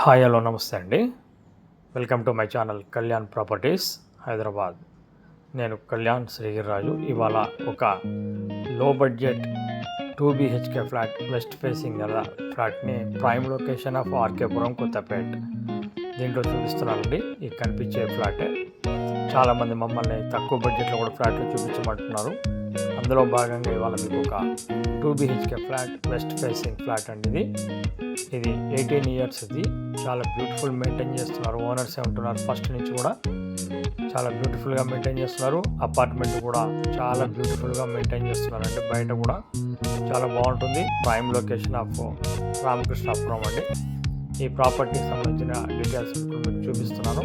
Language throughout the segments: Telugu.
హాయ్ హలో నమస్తే అండి. Welcome to my channel Kalyan properties Hyderabad. నేను కళ్యాణ్ శ్రీగిరిరాజు ఇవాళ ఒక low budget two BHK flat west facing గల ఫ్లాట్ని prime location of RK Puram Kothapet. దీంట్లో చూపిస్తున్నానండి. ఈ కనిపించే ఫ్లాటే. చాలామంది మమ్మల్ని తక్కువ బడ్జెట్లో కూడా ఫ్లాట్లు చూపించమంటున్నారు. అందులో భాగంగా ఇవాళ మీకు ఒక two BHK flat west facing flat అండి ఇది. ఇది ఎయిటీన్ ఇయర్స్ ఇది. చాలా బ్యూటిఫుల్ మెయింటైన్ చేస్తున్నారు. ఓనర్స్ ఉంటున్నారు ఫస్ట్ నుంచి కూడా చాలా బ్యూటిఫుల్గా మెయింటైన్ చేస్తున్నారు. అపార్ట్మెంట్ కూడా చాలా బ్యూటిఫుల్గా మెయింటైన్ చేస్తున్నారు అంటే బయట కూడా చాలా బాగుంటుంది. ప్రైమ్ లొకేషన్ ఆఫ్ రామకృష్ణాపురం అండి. ఈ ప్రాపర్టీకి సంబంధించిన డీటెయిల్స్ మీకు చూపిస్తున్నాను.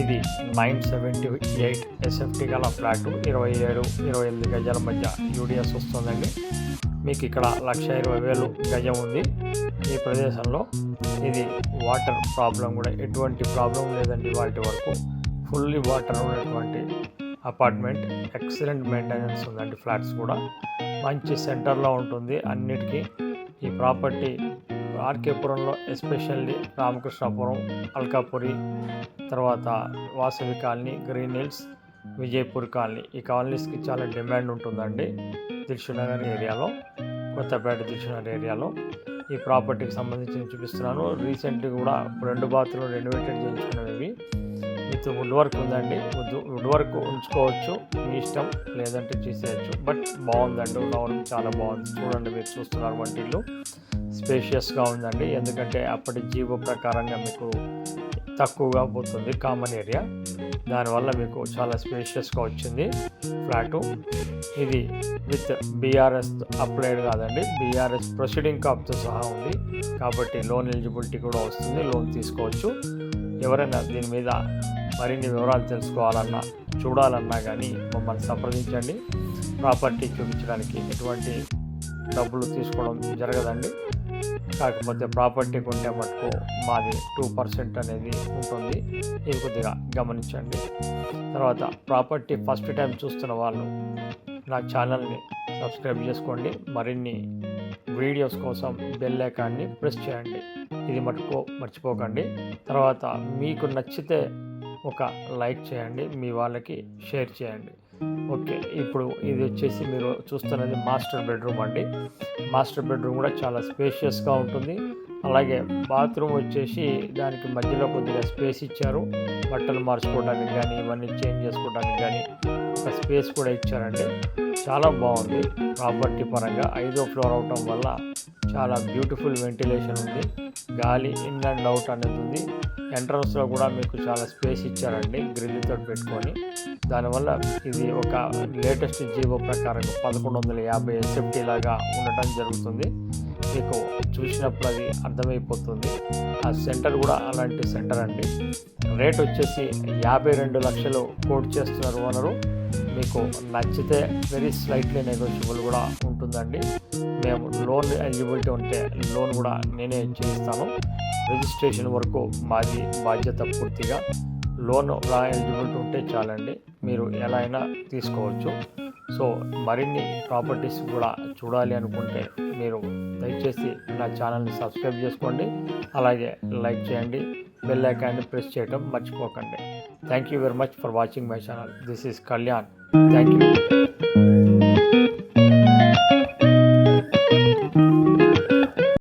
ఇది నైన్ సెవెంటీ ఎయిట్ ఎస్ఎఫ్టీ గల ఫ్లాట్ ఇరవై ఏడు ఇరవై ఎనిమిది గజాల మధ్య యూడిఎస్ వస్తుందండి. మీకు ఇక్కడ లక్ష ఇరవై వేలు గజం ఉంది. ఈ ప్రదేశంలో ఇది వాటర్ ప్రాబ్లం కూడా ఎటువంటి ప్రాబ్లం లేదండి వాటి వరకు. ఫుల్లీ వాటర్ ఉన్నటువంటి అపార్ట్మెంట్ ఎక్సలెంట్ మెయింటెనెన్స్ ఉందండి ఫ్లాట్స్ కూడా. మంచి సెంటర్లో ఉంటుంది. అన్నిటికీ ఈ ప్రాపర్టీ ఆర్కేపురంలో ఎస్పెషల్లీ రామకృష్ణాపురం అల్కాపురి తర్వాత Vasavi colony green hills Vijayapur colony. ఈ కాలనీస్కి చాలా డిమాండ్ ఉంటుందండి దిల్షునగర్ ఏరియాలో కొత్తపేట దిల్షునగర్ ఏరియాలో. ఈ ప్రాపర్టీకి సంబంధించి చూపిస్తున్నాను. రీసెంట్గా కూడా రెండు బాత్రూమ్ రెనోవేటెడ్ చేయించుకున్నవి. విత్ వుడ్ వర్క్ ఉందండి. వుడ్ వుడ్ వర్క్ ఉంచుకోవచ్చు. మీ ఇష్టం లేదంటే చేసేయచ్చు. బట్ బాగుందండి. ఉన్న చాలా బాగుంది. చూడండి మీరు చూస్తున్నారు వంటిల్లు. స్పేషియస్గా ఉందండి. ఎందుకంటే అప్పటి జీవో ప్రకారంగా మీకు తక్కువగా పోతుంది కామన్ ఏరియా. దానివల్ల మీకు చాలా స్పేషియస్గా వచ్చింది ఫ్లాటు. ఇది విత్ బీఆర్ఎస్ అప్లైడ్ కాదండి. బీఆర్ఎస్ ప్రొసీడింగ్ కాప్తో సహా ఉంది. కాబట్టి లోన్ ఎలిజిబిలిటీ కూడా వస్తుంది. లోన్ తీసుకోవచ్చు. ఎవరైనా దీని మీద మరిన్ని వివరాలు తెలుసుకోవాలన్నా చూడాలన్నా కానీ మమ్మల్ని సంప్రదించండి. ప్రాపర్టీ చూపించడానికి ఎటువంటి డబ్బులు తీసుకోవడం జరగదండి. కాకపోతే ప్రాపర్టీ కొంటే మటుకు మాది టూ పర్సెంట్ అనేది ఉంటుంది. ఇది కొద్దిగా గమనించండి. తర్వాత ప్రాపర్టీ ఫస్ట్ టైం చూస్తున్న వాళ్ళు నా ఛానల్ని సబ్స్క్రైబ్ చేసుకోండి. మరిన్ని వీడియోస్ కోసం బెల్ ఐకాన్ని ప్రెస్ చేయండి. ఇది మటుకు మర్చిపోకండి. తర్వాత మీకు నచ్చితే ఒక లైక్ చేయండి. మీ వాళ్ళకి షేర్ చేయండి. ఓకే ఇప్పుడు ఇది వచ్చేసి మీరు చూస్తున్నది మాస్టర్ బెడ్రూమ్ అండి. మాస్టర్ బెడ్రూమ్ కూడా చాలా స్పేషియస్గా ఉంటుంది. అలాగే బాత్రూమ్ వచ్చేసి దానికి మధ్యలో కొద్దిగా స్పేస్ ఇచ్చారు. బట్టలు మార్చుకోవడానికి కానీ ఇవన్నీ చేంజ్ చేసుకోవడానికి కానీ ఒక స్పేస్ కూడా ఇచ్చారండి. చాలా బాగుంది. ప్రాపర్టీ పరంగా ఐదో ఫ్లోర్ అవటం వల్ల చాలా బ్యూటిఫుల్ వెంటిలేషన్ ఉంది. గాలి ఇన్ అండ్ అవుట్ అనేది ఉంది. ఎంట్రన్స్లో కూడా మీకు చాలా స్పేస్ ఇచ్చారండి గ్రిల్తో పెట్టుకొని. దానివల్ల ఇది ఒక లేటెస్ట్ జీవో ప్రకారం పదకొండు వందల యాభై ఎస్ఎఫ్టీ లాగా ఉండటం జరుగుతుంది. మీకు చూసినప్పుడు అది అర్థమైపోతుంది. ఆ సెంటర్ కూడా అలాంటి సెంటర్ అండి. రేట్ వచ్చేసి యాభై రెండు లక్షలు కోట్ చేస్తున్నారు ఓనరు. మీకు నచ్చితే వెరీ స్లైట్లీ నెగోషియబుల్ కూడా ఉంటుందండి. మేము లోన్ ఎలిజిబిలిటీ ఉంటే లోన్ కూడా నేనే చేయిస్తాను రిజిస్ట్రేషన్ వరకు మాది బాధ్యత పూర్తిగా. లోన్ ఎలిజిబిలిటీ ఉంటే చాలండి. మీరు ఎలా అయినా తీసుకోవచ్చు. సో మరిన్ని ప్రాపర్టీస్ కూడా చూడాలి అనుకుంటే మీరు దయచేసి నా ఛానల్ని సబ్స్క్రైబ్ చేసుకోండి. అలాగే లైక్ చేయండి. బెల్ ఐకాన్ని ప్రెస్ చేయడం మర్చిపోకండి. Thank you very much for watching my channel. This is Kalyan. Thank you.